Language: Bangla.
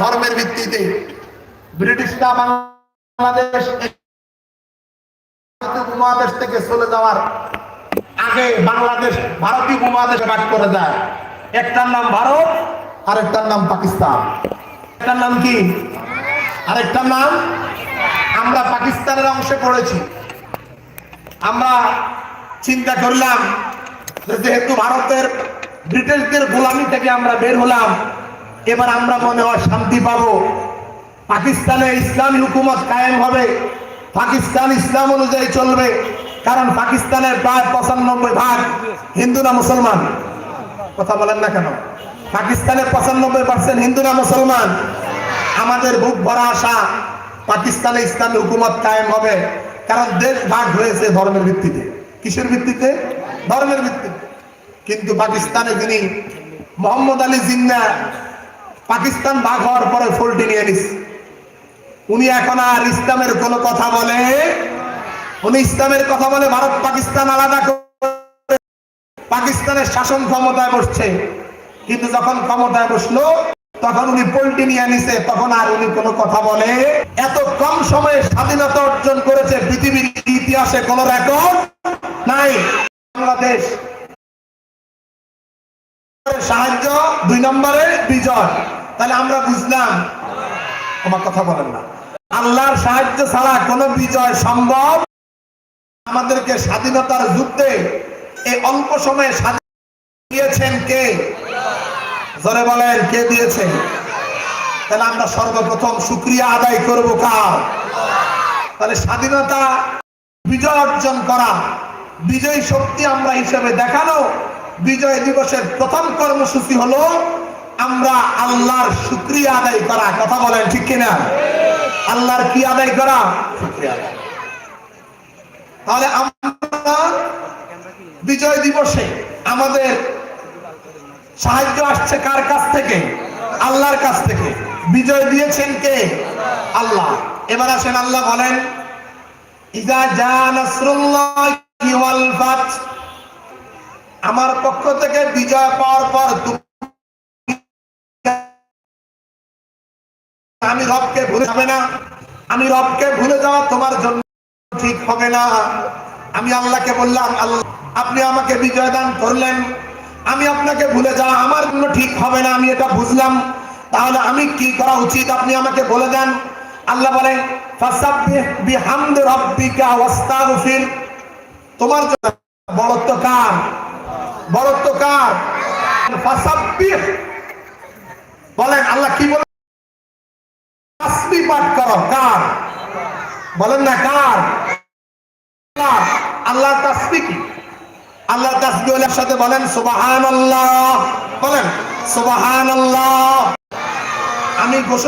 ধর্মের ভিত্তিতে ব্রিটিশরা বাংলাদেশ উপমহাদেশ থেকে চলে যাওয়ার আগে বাংলাদেশ ভারতীয় উপমহাদেশে ভাগ করে দেয় একটার নাম ভারত, আরেকটার নাম পাকিস্তান। একটার নাম কি? আরেকটার নাম? আমরা পাকিস্তানের অংশে পড়েছি। আমরা চিন্তা করলাম যেহেতু ভারতের ব্রিটিশদের গোলামি থেকে আমরা বের হলাম এবার আমরা মনে হয় শান্তি পাবো। পাকিস্তানে ইসলামী হুকুমত কায়েম হবে। পাকিস্তান ইসলাম অনুযায়ী চলবে। কারণ পাকিস্তানের প্রায় পঁচানব্বই ভাগ হিন্দু না মুসলমান? কথা বলেন না কেন? পাকিস্তানের পঁচানব্বই পার্সেন্ট হিন্দু না মুসলমান? আমাদের বুক ভরা আশা, পাকিস্তানে ইসলামী হুকুমত কায়েম হবে। কারণ দেশ ভাগ হয়েছে ধর্মের ভিত্তিতে। কিসের ভিত্তিতে? ধর্মের ভিত্তিতে। কিন্তু পাকিস্তানে যিনি মোহাম্মদ আলী জিন্না পাকিস্তান ভাগ হওয়ার পরে ফোল্টি নিয়ে নিস। উনি এখন আর ইসলামের কোন কথা বলে, উনি ইসলামের কথা বলে ভারত পাকিস্তান আলাদা পাকিস্তানের শাসন ক্ষমতায় বসছে। কিন্তু যখন ক্ষমতায় বসল, তখন উনি পোল্টি নিয়ে নিছে, তখন আর উনি কোনো কথা বলে। এত কম সময়ে স্বাধীনতা অর্জন করেছে পৃথিবীর ইতিহাসে কোন রেকর্ড নাই। বাংলাদেশ সাহায্য, দুই নম্বরে বিজয়। তাহলে আমরা বুঝলাম। আমার কথা বলেন না। আল্লাহর সাহায্য ছাড়া কোনো বিজয় সম্ভব। আমাদেরকে স্বাধীনতার যুদ্ধে এই অল্প সময়ে দিয়েছেন কে? জোরে বলেন, কে দিয়েছেন? তাহলে আমরা সর্বপ্রথম শুক্রিয়া আদায় করব কার? তাহলে স্বাধীনতা বিজয় অর্জন করা, বিজয় শক্তি আমরা হিসেবে দেখানো, বিজয় দিবসের প্রথম কর্মসূচি হলো আমরা আল্লাহর শুক্রিয়া আদায় করা কথা বলেন ঠিক কিনা? আল্লাহর কি আদায় করা? শুক্রিয়া আদায়। তাহলে আমরা বিজয় দিবসে আমাদের সাহায্য আসছে কার কাছ থেকে? আল্লাহর কাছ থেকে। বিজয় দিয়েছেন কে? আল্লাহ। এবার আসেন আল্লাহ বলেন ইজা জা নাসরুল্লাহি ওয়াল ফাত। আমার পক্ষ থেকে বিজয় পাওয়ার পর আমি রবকে ভুলে যাবে না। আমি রবকে ভুলে যাওয়া তোমার জন্য ঠিক হবে না। আমি আল্লাহকে বললাম, আল্লাহ, আপনি আমাকে বিজয় দান করলেন। আমি আপনাকে ভুলে যাওয়া আমার জন্য ঠিক হবে না, আমি এটা বুঝলাম। তাহলে আমি কি করা উচিত? আপনি আমাকে বলে দেন। আল্লাহ ওয়াস্তাগফির। তোমার বড়ত্ব কার? বড়ত্ব কার ফাসাব্বিহ বলেন আল্লাহ কি বলেন কার? বলেন না, কার? আল্লাহ তাসবি কি? আল্লাহ তাসবিহের সাথে বলেন, সুবহানাল্লাহ। বলেন, সুবহানাল্লাহ। আমি ঘোষণা